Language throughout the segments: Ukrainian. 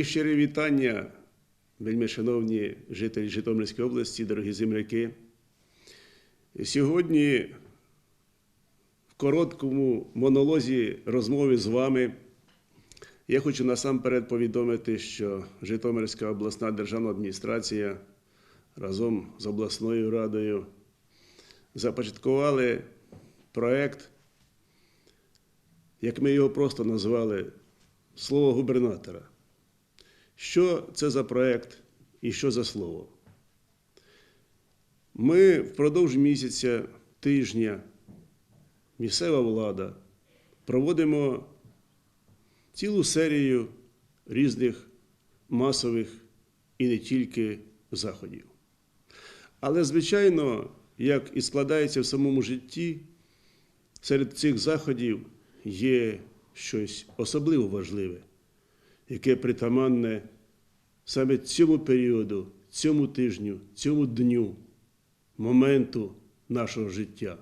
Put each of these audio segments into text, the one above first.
Мої щирі вітання, вельми шановні жителі Житомирської області, дорогі земляки. Сьогодні в короткому монолозі розмови з вами я хочу насамперед повідомити, що Житомирська обласна державна адміністрація разом з обласною радою започаткували проект, як ми його просто назвали, слово губернатора. Що це за проект і що за слово? Ми впродовж місяця, тижня, місцева влада проводимо цілу серію різних масових і не тільки заходів. Але, звичайно, як і складається в самому житті, серед цих заходів є щось особливо важливе, яке притаманне саме цьому періоду, цьому тижню, цьому дню, моменту нашого життя.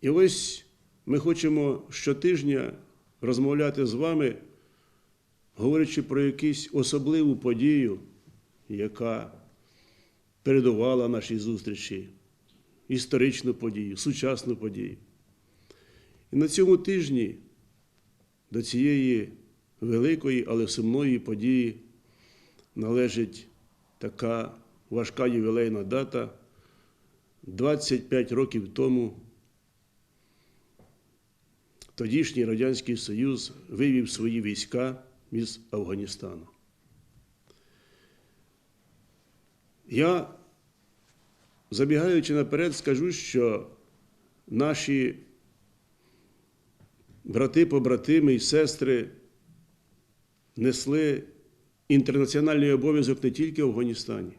І ось ми хочемо щотижня розмовляти з вами, говорячи про якусь особливу подію, яка передувала нашій зустрічі, історичну подію, сучасну подію. І на цьому тижні до цієї великої, але сумної події належить така важка ювілейна дата. 25 років тому тодішній Радянський Союз вивів свої війська із Афганістану. Я, забігаючи наперед, скажу, що наші брати, побратими і сестри несли інтернаціональний обов'язок не тільки в Афганістані.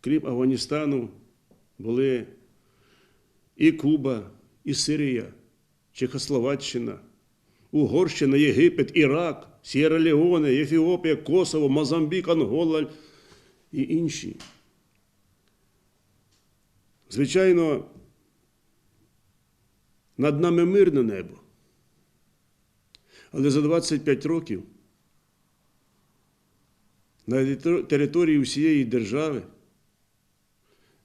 Крім Афганістану, були і Куба, і Сирія, Чехословаччина, Угорщина, Єгипет, Ірак, Сєра Леоне, Ефіопія, Косово, Мозамбік, Ангола і інші. Звичайно, над нами мирне небо. Але за 25 років на території всієї держави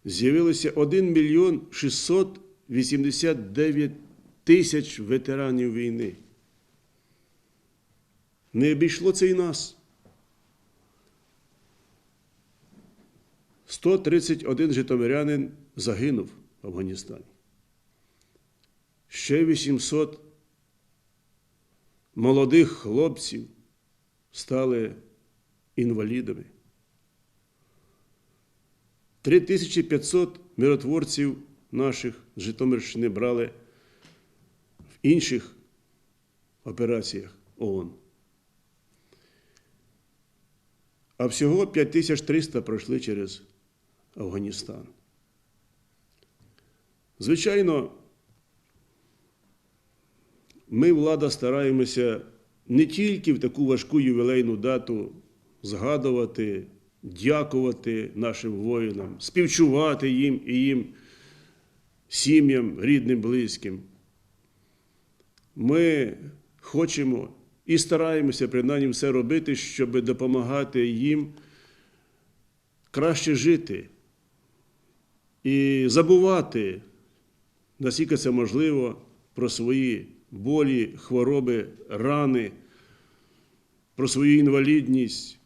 з'явилося 1 мільйон 689 тисяч ветеранів війни. Не обійшло це і нас. 131 житомирянин загинув в Афганістані. Ще 800 молодих хлопців стали інвалідами. 3500 миротворців наших з Житомирщини брали в інших операціях ООН. А всього 5300 пройшли через Афганістан. Звичайно, ми, влада, стараємося не тільки в таку важку ювілейну дату згадувати, дякувати нашим воїнам, співчувати їм і їм, сім'ям, рідним, близьким. Ми хочемо і стараємося принаймні все робити, щоб допомагати їм краще жити і забувати, наскільки це можливо, про свої болі, хвороби, рани, про свою інвалідність.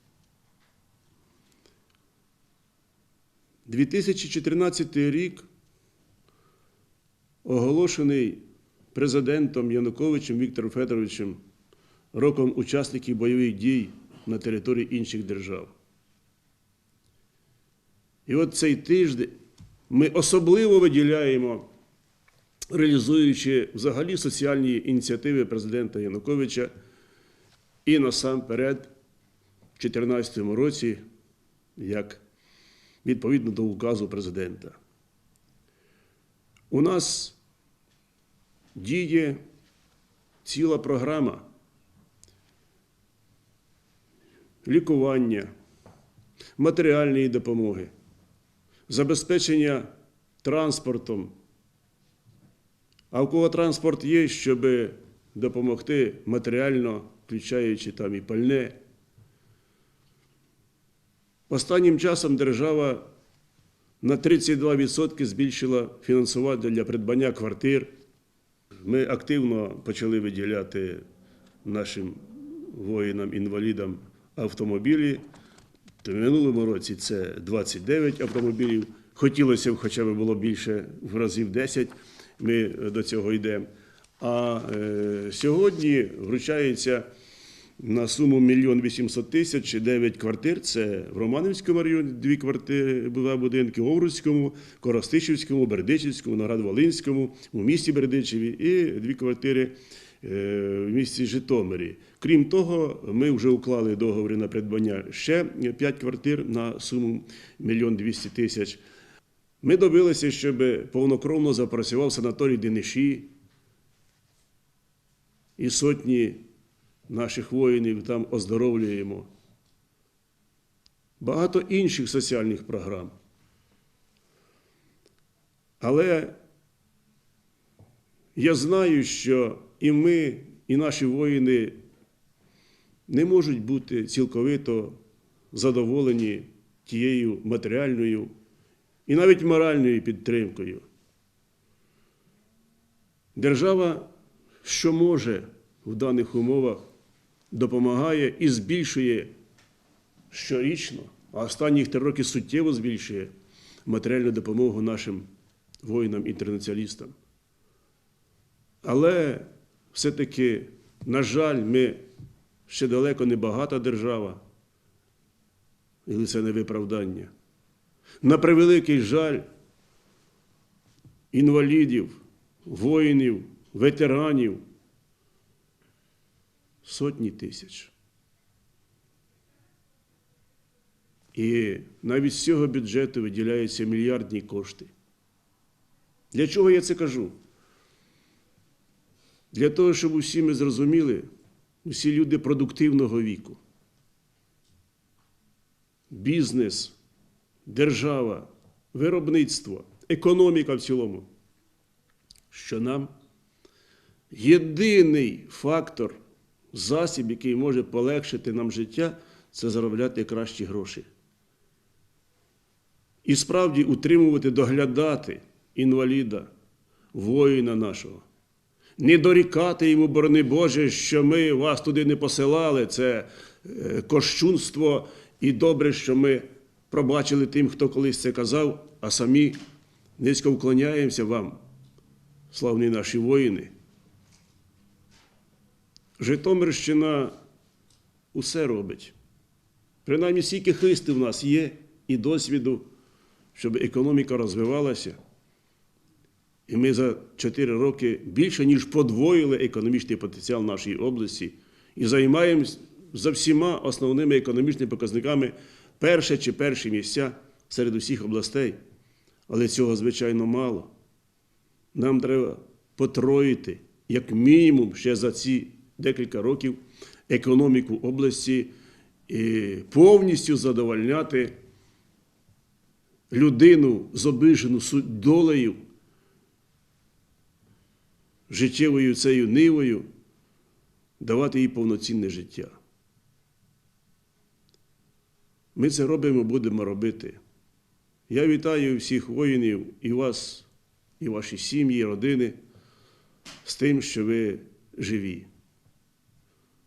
2014 рік оголошений президентом Януковичем Віктором Федоровичем роком учасників бойових дій на території інших держав. І от цей тиждень ми особливо виділяємо, реалізуючи взагалі соціальні ініціативи президента Януковича і насамперед в 2014 році, як відповідно до указу президента. У нас діє ціла програма лікування, матеріальної допомоги, забезпечення транспортом. А у кого транспорт є, щоб допомогти матеріально включаючи там і пальне. Останнім часом держава на 32% збільшила фінансування для придбання квартир. Ми активно почали виділяти нашим воїнам-інвалідам автомобілі. В минулому році це 29 автомобілів. Хотілося б, хоча б було більше в разів 10. Ми до цього йдемо. А е, сьогодні вручається на суму 1 800 тисяч 9 квартир. Це в Романівському районі дві квартири, два будинки, в Овруцькому, Коростишівському, Бердичівському, Наград-Волинському, у місті Бердичеві і дві квартири е, в місті Житомирі. Крім того, ми вже уклали договори на придбання ще 5 квартир на суму 1 200 тисяч. Ми добилися, щоб повнокровно запрацював санаторій Дениші і сотні наших воїнів там оздоровлюємо. Багато інших соціальних програм. Але я знаю, що і ми, і наші воїни не можуть бути цілковито задоволені тією матеріальною і навіть моральною підтримкою. Держава, що може в даних умовах, допомагає і збільшує щорічно, а останніх три роки суттєво збільшує матеріальну допомогу нашим воїнам-інтернаціоналістам. Але все-таки, на жаль, ми ще далеко не багата держава, і це не виправдання. На превеликий жаль інвалідів, воїнів, ветеранів сотні тисяч. І навіть з цього бюджету виділяються мільярдні кошти. Для чого я це кажу? Для того, щоб усі ми зрозуміли, усі люди продуктивного віку. Бізнес, держава, виробництво, економіка в цілому, що нам єдиний фактор, засіб, який може полегшити нам життя, це заробляти кращі гроші. І справді утримувати, доглядати інваліда, воїна нашого. Не дорікати йому, борони Боже, що ми вас туди не посилали. Це е, кощунство, і добре, що ми пробачили тим, хто колись це казав, а самі низько вклоняємося вам, славні наші воїни. Житомирщина усе робить. Принаймні стільки хисту в нас є і досвіду, щоб економіка розвивалася. І ми за 4 роки більше ніж подвоїли економічний потенціал нашої області і займаємось за всіма основними економічними показниками перше чи перші місця серед усіх областей. Але цього, звичайно, мало. Нам треба потроїти, як мінімум, ще за ці декілька років економіку області і повністю задовольняти людину з обижену долею життєвою цією нивою, давати їй повноцінне життя. Ми це робимо, будемо робити. Я вітаю всіх воїнів і вас, і ваші сім'ї, родини з тим, що ви живі,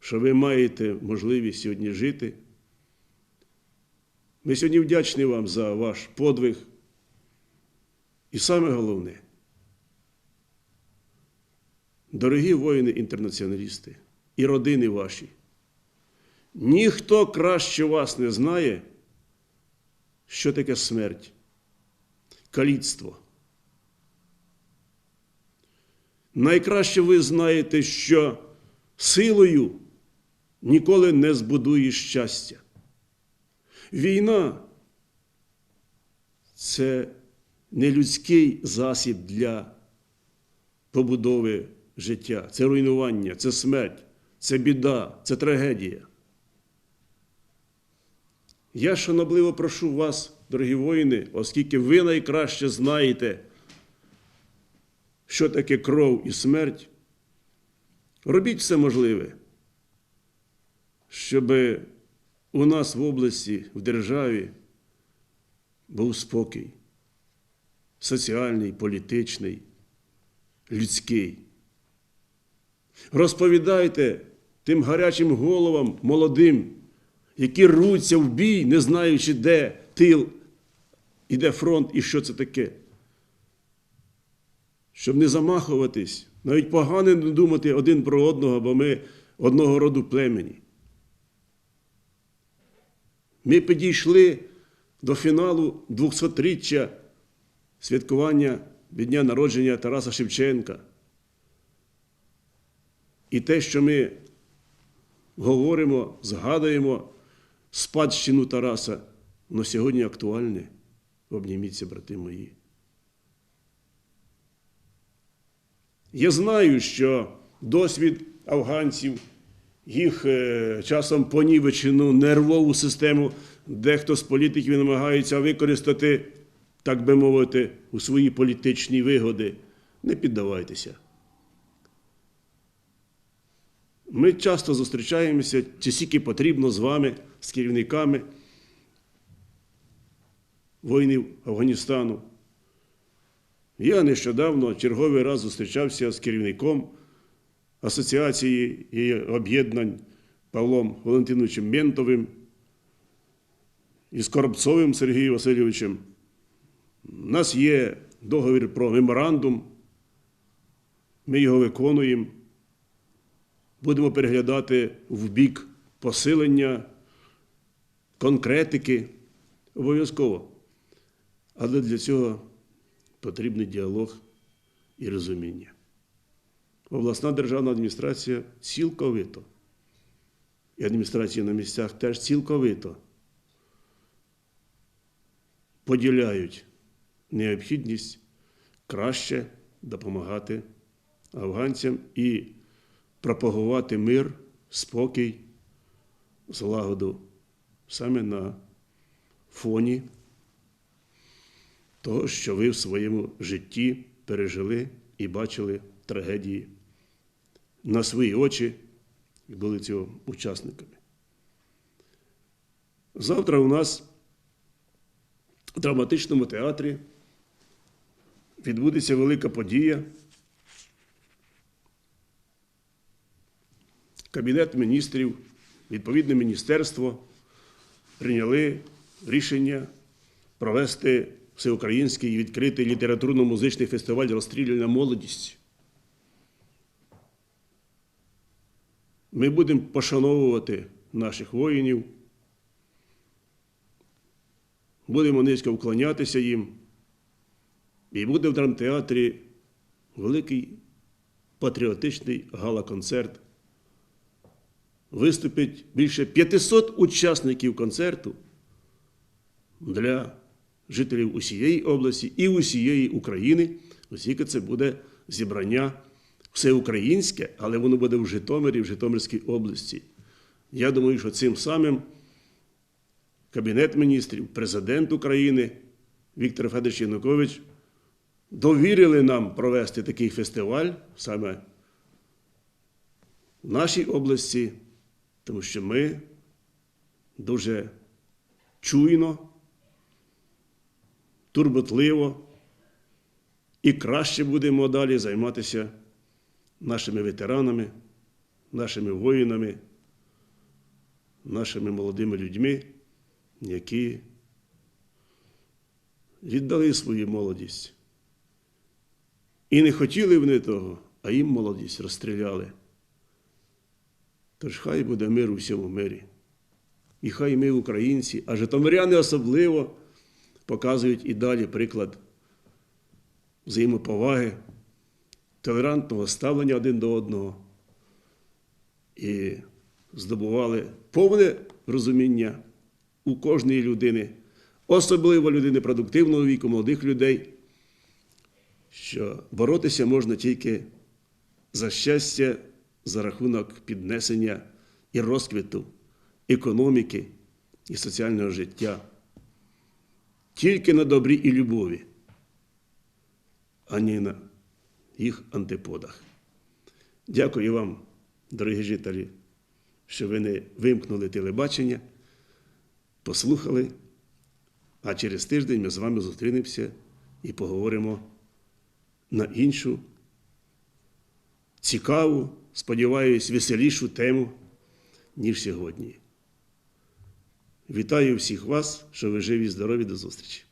що ви маєте можливість сьогодні жити. Ми сьогодні вдячні вам за ваш подвиг. І саме головне, Дорогі воїни-інтернаціоналісти і родини ваші, ніхто краще вас не знає, що таке смерть, каліцтво. Найкраще ви знаєте, що силою ніколи не збудуєш щастя. Війна це не людський засіб для побудови життя, це руйнування, це смерть, це біда, це трагедія. Я шанобливо прошу вас, дорогі воїни, оскільки ви найкраще знаєте, що таке кров і смерть, робіть все можливе, щоб у нас в області, в державі був спокій соціальний, політичний, людський. Розповідайте тим гарячим головам молодим, які рвуться в бій, не знаючи, де тил, і де фронт, і що це таке. Щоб не замахуватись, навіть погано не думати один про одного, бо ми одного роду племені. Ми підійшли до фіналу 200-річчя святкування від дня народження Тараса Шевченка. І те, що ми говоримо, згадуємо спадщину Тараса, воно сьогодні актуальне. Обніміться, брати мої. Я знаю, що досвід афганців, їх е, часом понівечену нервову систему, дехто з політиків намагається використати, так би мовити, у свої політичні вигоди. Не піддавайтеся. Ми часто зустрічаємося, чи скільки потрібно з вами, з керівниками воїнів Афганістану. Я нещодавно черговий раз зустрічався з керівником Асоціації і об'єднань Павлом Валентиновичем Ментовим і з Коробцовим Сергієм Васильовичем. У нас є договір про меморандум, ми його виконуємо. Будемо переглядати в бік посилення конкретики обов'язково. Але для цього потрібний діалог і розуміння. Обласна державна адміністрація цілковито, і адміністрації на місцях теж цілковито поділяють необхідність краще допомагати афганцям і пропагувати мир, спокій, злагоду саме на фоні того, що ви в своєму житті пережили і бачили трагедії на свої очі і були цього учасниками. Завтра у нас в драматичному театрі відбудеться велика подія. Кабінет міністрів, відповідне міністерство прийняли рішення провести всеукраїнський відкритий літературно-музичний фестиваль Розстріляна молодість. Ми будемо пошановувати наших воїнів, будемо низько вклонятися їм. І буде в драмтеатрі великий патріотичний гала-концерт. Виступить більше 500 учасників концерту для жителів усієї області і усієї України, оскільки це буде зібрання всеукраїнське, але воно буде в Житомирі, в Житомирській області. Я думаю, що цим самим Кабінет міністрів, президент України Віктор Федорович Янукович довірили нам провести такий фестиваль саме в нашій області, тому що ми дуже чуйно турботливо і краще будемо далі займатися нашими ветеранами, нашими воїнами, нашими молодими людьми, які віддали свою молодість. І не хотіли вони того, а їм молодість розстріляли. Тож хай буде мир у всьому мирі. І хай ми, українці, а житомиряни особливо показують і далі приклад взаємоповаги, толерантного ставлення один до одного і здобували повне розуміння у кожної людини, особливо людини продуктивного віку, молодих людей, що боротися можна тільки за щастя за рахунок піднесення і розквіту економіки і соціального життя тільки на добрі і любові, а не на їх антиподах. Дякую вам, дорогі жителі, що ви не вимкнули телебачення, послухали. А через тиждень ми з вами зустрінемося і поговоримо на іншу цікаву, сподіваюсь, веселішу тему, ніж сьогодні. Вітаю всіх вас, що ви живі і здорові до зустрічі.